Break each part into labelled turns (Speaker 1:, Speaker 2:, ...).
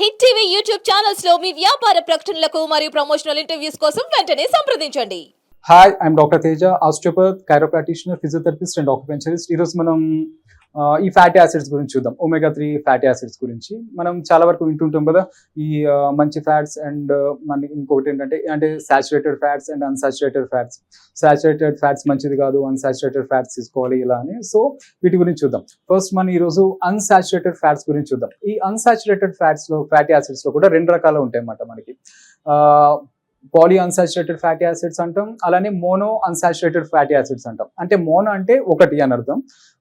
Speaker 1: Hit TV YouTube ఛానల్స్లో మీ వ్యాపార ప్రకటనలకు మరియు ప్రమోషనల్ ఇంటర్వ్యూస్ కోసం వెంటనే సంప్రదించండి.
Speaker 2: Hi I'm doctor Teja osteopath chiropractitioner physiotherapist and acupuncturist ఈరోజు మనం ఈ ఫ్యాటీ యాసిడ్స్ గురించి చూద్దాం. ఒమేగా త్రీ ఫ్యాటీ యాసిడ్స్ గురించి. మనం చాలా వరకు వింటుంటాం కదా ఈ మంచి ఫ్యాట్స్ అండ్ మన ఇంకొకటి ఏంటంటే అంటే saturated fats and unsaturated fats saturated fats మంచిది కాదు అన్సాచురేటెడ్ ఫ్యాట్స్ తీసుకోవాలి ఇలా అని. సో వీటి గురించి చూద్దాం. ఫస్ట్ మనం ఈరోజు అన్సాచురేటెడ్ ఫ్యాట్స్ గురించి చూద్దాం. ఈ అన్సాచురేటెడ్ ఫ్యాట్స్లో ఫ్యాటీ యాసిడ్స్లో కూడా రెండు రకాలు ఉంటాయి అన్నమాట మనకి. పాలీ అన్సాచురేటెడ్ ఫ్యాటీ యాసిడ్స్ అంటాం అలానే మోనో అన్సాచురేటెడ్ ఫ్యాటీ యాసిడ్స్ అంటాం. అంటే మోనో అంటే ఒకటి అని అర్థం.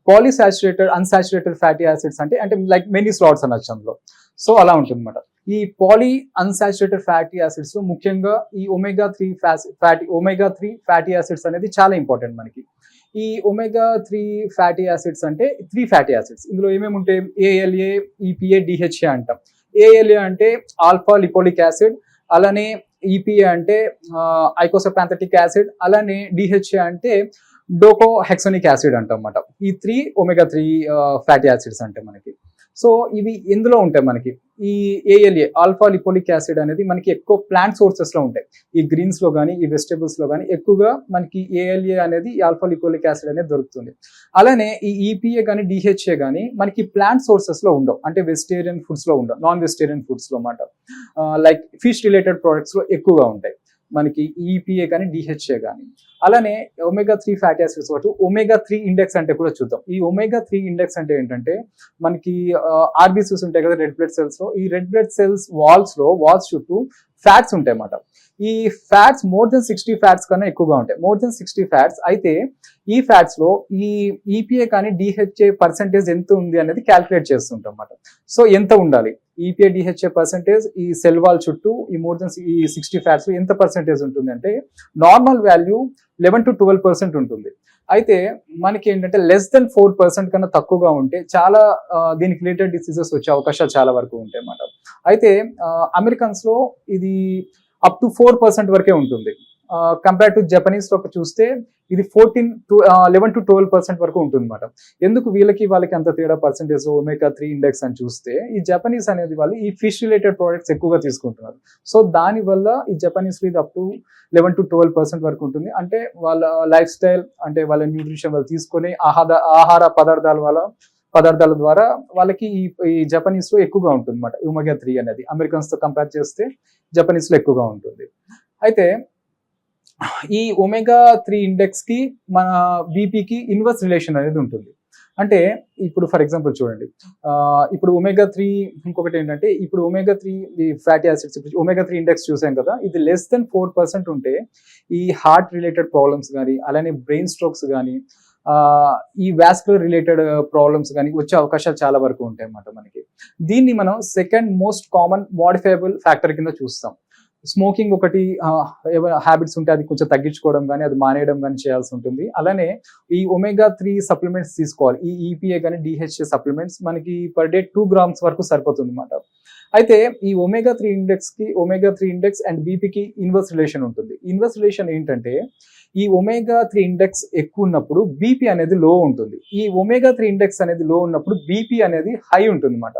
Speaker 2: పాలీసాచురేటెడ్ అన్సాచురేటెడ్ ఫ్యాటీ యాసిడ్స్ అంటే అంటే లైక్ మెనీ స్లాట్స్ అనొచ్చు అందులో సో అలా ఉంటుంది అనమాట ఈ పాలీ అన్సాచురేటెడ్ ఫ్యాటీ యాసిడ్స్ ముఖ్యంగా ఈ omega three fatty omega three fatty acids అనేది చాలా ఇంపార్టెంట్ మనకి. ఈ ఒమేగా త్రీ ఫ్యాటీ యాసిడ్స్ అంటే త్రీ ఫ్యాటీ యాసిడ్స్. ఇందులో ఏమేమి ఉంటాయి? ఏఎల్ఏ ఈపీఏ డిహెచ్ఏ అంటాం. ఏఎల్ఏ అంటే ఆల్ఫా లిపోలిక్ యాసిడ్ అలానే ఈపీఏ అంటే ఐకోసోపాంథటిక్ యాసిడ్ అలానే డిహెచ్ఏ అంటే డోకో హెక్సోనిక్ యాసిడ్ అంటాం ఈ three omega three fatty acids అంటే మనకి. సో ఇవి ఎందులో ఉంటాయి మనకి? ఈ ఏఎల్ఏ ఆల్ఫా లిపోలిక్ యాసిడ్ అనేది మనకి ఎక్కువ ప్లాంట్ సోర్సెస్లో ఉంటాయి. ఈ గ్రీన్స్లో కానీ ఈ వెజిటేబుల్స్లో కానీ ఎక్కువగా మనకి ఏఎల్ఏ అనేది ఆల్ఫా లిపోలిక్ యాసిడ్ అనేది దొరుకుతుంది. అలానే ఈ ఈపీఏ కానీ డిహెచ్ఏ కానీ మనకి ప్లాంట్ సోర్సెస్లో ఉండవు. అంటే వెజిటేరియన్ ఫుడ్స్లో ఉండవు. నాన్ వెజిటేరియన్ ఫుడ్స్లో అన్నమాట. లైక్ ఫిష్ రిలేటెడ్ ప్రోడక్ట్స్లో ఎక్కువగా ఉంటాయి. మనకి ఈపీఏ కానీ డిహెచ్ఏ కానీ. అలానే ఒమేగా త్రీ ఫ్యాటీ యాసిడ్స్ పాటు ఒమేగా త్రీ ఇండెక్స్ అంటే కూడా చూద్దాం. ఈ ఒమేగా త్రీ ఇండెక్స్ అంటే ఏంటంటే మనకి ఆర్బీసీస్ ఉంటాయి కదా రెడ్ బ్లడ్ సెల్స్లో. ఈ రెడ్ బ్లడ్ సెల్స్ వాల్స్లో వాల్స్ చుట్టూ ఫ్యాట్స్ ఉంటాయి అన్నమాట. ఈ fats more than sixty fats కన్నా ఎక్కువగా ఉంటాయి. మోర్ దెన్ సిక్స్టీ ఫ్యాట్స్ అయితే ఈ ఫ్యాట్స్లో ఈ ఈపీఏ కానీ డిహెచ్ఏ పర్సెంటేజ్ ఎంత ఉంది అనేది క్యాల్కులేట్ చేస్తుంటాం అన్నమాట. సో ఎంత ఉండాలి? ఈపీఏ డిహెచ్ఏ పర్సెంటేజ్ ఈ సెల్ వాల్ చుట్టూ ఈ మోర్ దెన్ ఈ సిక్స్టీ ఫ్యాట్స్ ఎంత పర్సెంటేజ్ ఉంటుంది అంటే normal value eleven to twelve percent ఉంటుంది. అయితే మనకి ఏంటంటే లెస్ దెన్ ఫోర్ పర్సెంట్ కన్నా తక్కువగా ఉంటే చాలా దీనికి రిలేటెడ్ డిసీజెస్ వచ్చే అవకాశాలు చాలా వరకు ఉంటాయి అన్నమాట అయితే అమెరికన్స్లో ఇది అప్ టు ఫోర్ పర్సెంట్ వరకే ఉంటుంది. కంపేర్ టు జపనీస్లో చూస్తే ఇది fourteen to eleven to twelve percent వరకు ఉంటుందన్నమాట ఎందుకు వీళ్ళకి వాళ్ళకి అంత తేడా పర్సెంటేజ్ ఒమేకా త్రీ ఇండెక్స్ అని చూస్తే ఈ జపనీస్ అనేది వాళ్ళు ఈ ఫిష్ రిలేటెడ్ ప్రోడక్ట్స్ ఎక్కువగా తీసుకుంటున్నారు. సో దాని వల్ల ఈ జపనీస్ ఇది up to eleven to twelve percent వరకు ఉంటుంది. అంటే వాళ్ళ లైఫ్ స్టైల్ అంటే వాళ్ళ న్యూట్రిషన్ వాళ్ళు తీసుకొని ఆహార ఆహార పదార్థాల వల్ల పదార్థాల ద్వారా వాళ్ళకి ఈ ఈ జపనీస్లో ఎక్కువగా ఉంటుంది అనమాట ఒమేగా త్రీ అనేది. అమెరికన్స్తో కంపేర్ చేస్తే జపనీస్లో ఎక్కువగా ఉంటుంది. అయితే ఈ ఒమేగా త్రీ ఇండెక్స్కి మన బీపీకి ఇన్వర్స్ రిలేషన్ అనేది ఉంటుంది. అంటే ఇప్పుడు ఫర్ ఎగ్జాంపుల్ చూడండి. ఇప్పుడు ఒమేగా త్రీ ఇంకొకటి ఏంటంటే ఇప్పుడు ఒమేగా త్రీ ఈ ఫ్యాటీ యాసిడ్స్ ఇప్పుడు ఒమేగా త్రీ ఇండెక్స్ చూసాం కదా ఇది లెస్ దెన్ ఫోర్ పర్సెంట్ ఉంటే ఈ హార్ట్ రిలేటెడ్ ప్రాబ్లమ్స్ కానీ అలానే బ్రెయిన్ స్ట్రోక్స్ కానీ ఈ వాస్కులర్ రిలేటెడ్ ప్రాబ్లమ్స్ కానీ వచ్చే అవకాశాలు చాలా వరకు ఉంటాయి అన్నమాట మనకి. దీన్ని మనం second most common modifiable factor కింద చూస్తాం. స్మోకింగ్ ఒకటి హ్యాబిట్స్ ఉంటే అది కొంచెం తగ్గించుకోవడం కానీ అది మానేయడం కానీ చేయాల్సి ఉంటుంది. అలానే ఈ ఒమేగా త్రీ సప్లిమెంట్స్ తీసుకోవాలి. ఈ ఈపీఏ కానీ డిహెచ్ఏ సప్లిమెంట్స్ మనకి పర్ డే టూ గ్రామ్స్ వరకు సరిపోతుంది అనమాట అయితే ఈ ఒమేగా త్రీ ఇండెక్స్కి ఒమేగా త్రీ ఇండెక్స్ అండ్ బీపీకి ఇన్వర్స్ రిలేషన్ ఉంటుంది. ఇన్వర్స్ రిలేషన్ ఏంటంటే ఈ ఒమేగా త్రీ ఇండెక్స్ ఎక్కువ ఉన్నప్పుడు బీపీ అనేది లో ఉంటుంది. ఈ ఒమేగా త్రీ ఇండెక్స్ అనేది లో ఉన్నప్పుడు బీపీ అనేది హై ఉంటుంది అనమాట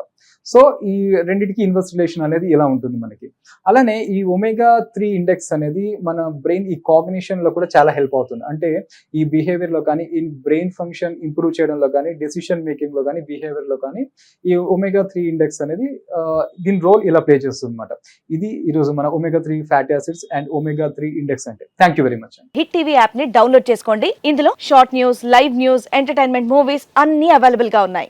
Speaker 2: సో ఈ రెండింటికి ఇన్వర్స్ రిలేషన్ అనేది ఇలా ఉంటుంది మనకి. అలానే ఈ ఒమేగా త్రీ ఇండెక్స్ అనేది మన బ్రెయిన్ ఈ కాగ్నిషన్లో కూడా చాలా హెల్ప్ అవుతుంది. అంటే ఈ బిహేవియర్లో కానీ ఈ బ్రెయిన్ ఫంక్షన్ ఇంప్రూవ్ చేయడంలో కానీ డెసిషన్ మేకింగ్లో కానీ బిహేవియర్లో కానీ ఈ ఒమేగా త్రీ ఇండెక్స్ అనేది దీని రోల్ ఇలా ప్లే చేస్తుంది అనమాట ఇది ఈరోజు మన omega three fatty acids and omega three index అంటే. Thank you very much
Speaker 3: hit TV యాప్ని డౌన్లోడ్ చేసుకోండి. ఇందులో short news live news entertainment movies అన్ని అవైలబుల్గా ఉన్నాయి.